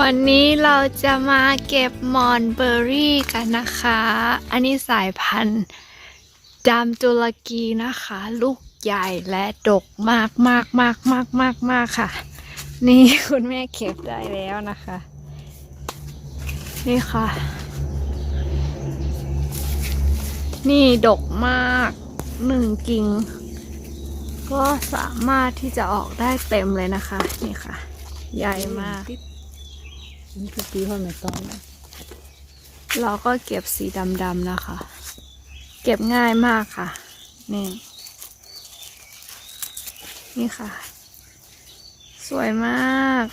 วันนี้เราจะมาเก็บมอนเบอร์รี่กันนะคะ อันนี้สายพันธุ์ดำตุรกีนะคะ ลูกใหญ่และดกมากมากมากมากมากมากค่ะ นี่คุณแม่เก็บได้แล้วนะคะ นี่ค่ะ นี่ดกมากหนึ่งกิ่งก็สามารถที่จะออกได้เต็มเลยนะคะ นี่ค่ะ ใหญ่มาก นี่คือปีห้อยไม่ต้องนะเราก็เก็บสีดำๆนะคะ เก็บง่ายมากค่ะ นี่ นี่ค่ะ สวยมาก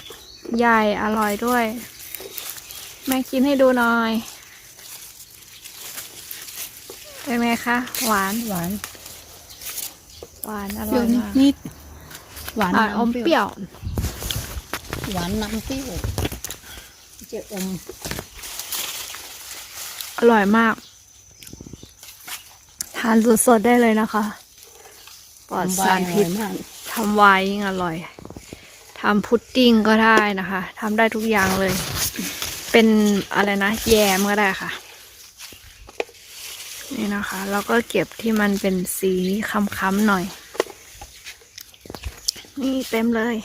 ใหญ่อร่อยด้วย แม่กินให้ดูหน่อย เป็นไงคะ หวาน หวาน หวานอเปร่รี้อวยมากนิดๆหวานหวานอมเปรี้ยว หวานน้ำเปรี้ยว เจะอม อร่อยมาก ทานสดๆได้เลยนะคะปลอดสารพิษมากทำไวน์ยิ่งอร่อยทำพุดดิ้งก็ได้นะคะทำได้ทุกอย่างเลย เป็นอะไรนะ แยมก็ได้ค่ะ นี่นะคะแล้วก็เก็บที่มันเป็นสีค้ำๆหน่อย นี่เต็มเลย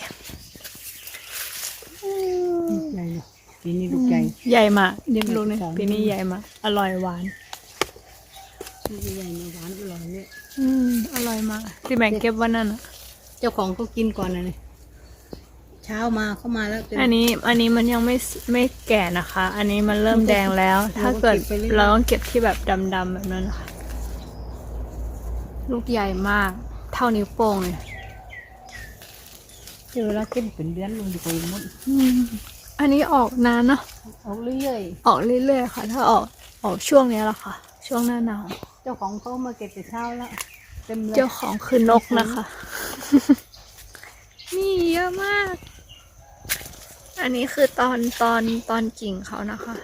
ใหญ่เนอะ ปีนี้ลูกใหญ่ ใหญ่มากเดี๋ยวลูกนี่สอง ปีนี้ใหญ่มากอร่อยหวาน ลูกใหญ่เนี่ยหวานอร่อยเนี่ยอืมอร่อยมากที่แม่เก็บวันนั้นอะเจ้าของเขากินก่อนนะเนี่ยเช้ามาเข้ามาแล้วเต็มอันนี้อันนี้มันยังไม่สไม่แก่นะคะ อันนี้มันเริ่มแดงแล้ว ถ้าเกิดเราก็เก็บไปเรื่อยๆเราต้องเก็บที่แบบดำๆแบบนั้นนะคะลูกใหญ่มาก เท่านิ้วโป้งเลย เจอแล้วเก็บเป็นเดือนลงดีกว่าอีกหมดอืม อันนี้ออกนานเนาะออกเรื่อยออกเรื่อยๆค่ะ ถ้าออกออกช่วงเนี้ยแหละค่ะ ช่วงหน้าหนาวๆเจ้าของเขามาเก็บแต่เช้าแล้วเต็มเลยเจ้าของคือนกนะคะ นี่เยอะมาก อันนี้คือตอนตอนตอนกิ่งเขานะคะ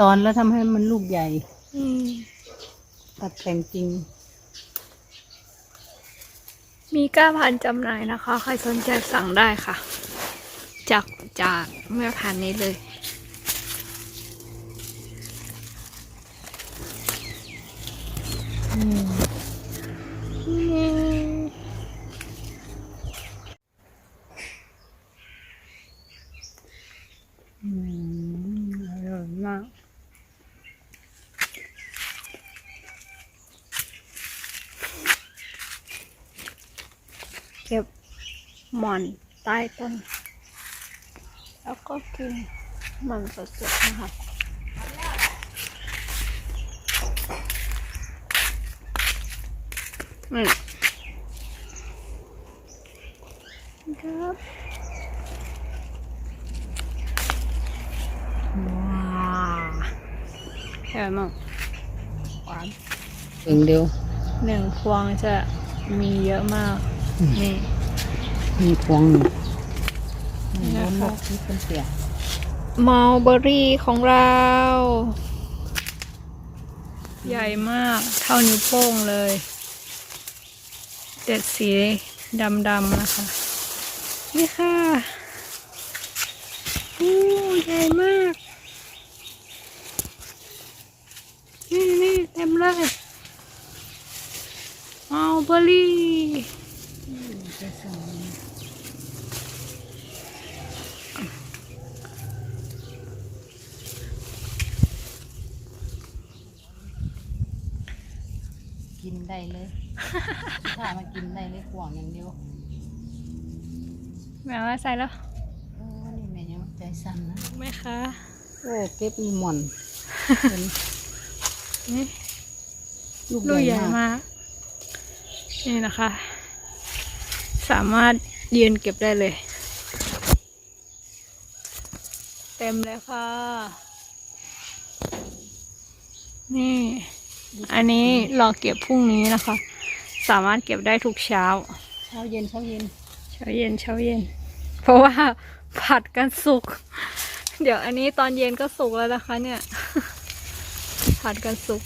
ตอนแล้วทำให้มันลูกใหญ่อืมตัดแต่งจริง มีก้าพันธุ์จำหน่ายนะคะ ใครสนใจสั่งได้ค่ะ จากจากแม่พันธุ์นี้เลย อืมอร่อยมากเก็บหมอนใต้ต้น แล้วก็กินมันสดๆนะคะนี่ครับว้าวใช่มากหวานเองเดียวหนึ่งพวงจะมีเยอะมาก นี่ มีพวงหนึ่งนี่โดนะนหม คะดที่เป็นเสียมัลเบอรี่ของเรา ใหญ่มากเท่านิ้วโป้งเลย เด็ดสีดำๆนะคะ นี่ค่ะอู้ใหญ่มาก นี่นี่เต็มเลยมัลเบอรี่ กินได้เลยถ้ามากินได้เลยกว่างอย่างเดียวแม่ว่าใส่แล้วโอ้นี่แม่ยังใจสั่นนะไหมคะโอ้เก็บมีหม่อนเป็นนี่ลูกลูกใหใหญ่ญ่มากมากนี่นะคะ สามารถยืนเก็บได้เลย เต็มเลยค่ะ นี่ อันนี้รอเก็บพรุ่งนี้นะคะ สามารถเก็บได้ทุกเช้า เช้าเย็นเช้าเย็น เช้าเย็นเช้าเย็น เพราะว่าผัดกันสุก เดี๋ยวอันนี้ตอนเย็นก็สุกแล้วนะคะเนี่ย ผัดกันสุก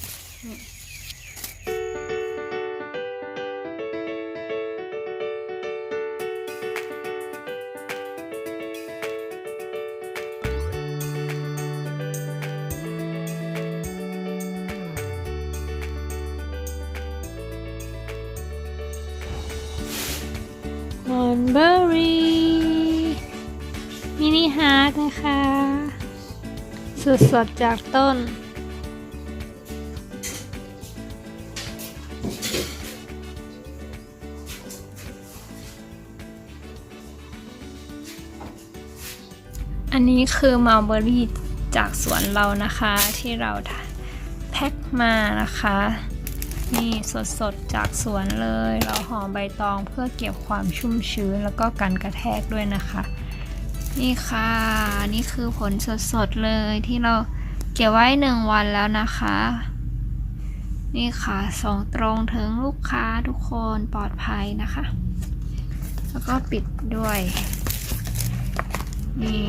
มอนเบอรี่มินิฮาร์ดนะคะ สดสดๆจากต้น อันนี้คือมัลเบอรี่จากสวนเรานะคะที่เราแพ็คมานะคะ นี่สดๆ จากสวนเลย เราห่อใบตองเพื่อเก็บความชุ่มชื้นแล้วก็กันกระแทกด้วยนะคะ นี่ค่ะ นี่คือผลสดๆ เลยที่เราเก็บไว้หนึ่งวันแล้วนะคะ นี่ค่ะส่งตรงถึงลูกค้าทุกคนปลอดภัยนะคะ แล้วก็ปิดด้วย นี่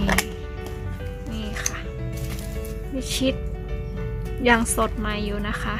นี่ค่ะวิชิตยังสดใหม่อยู่นะคะ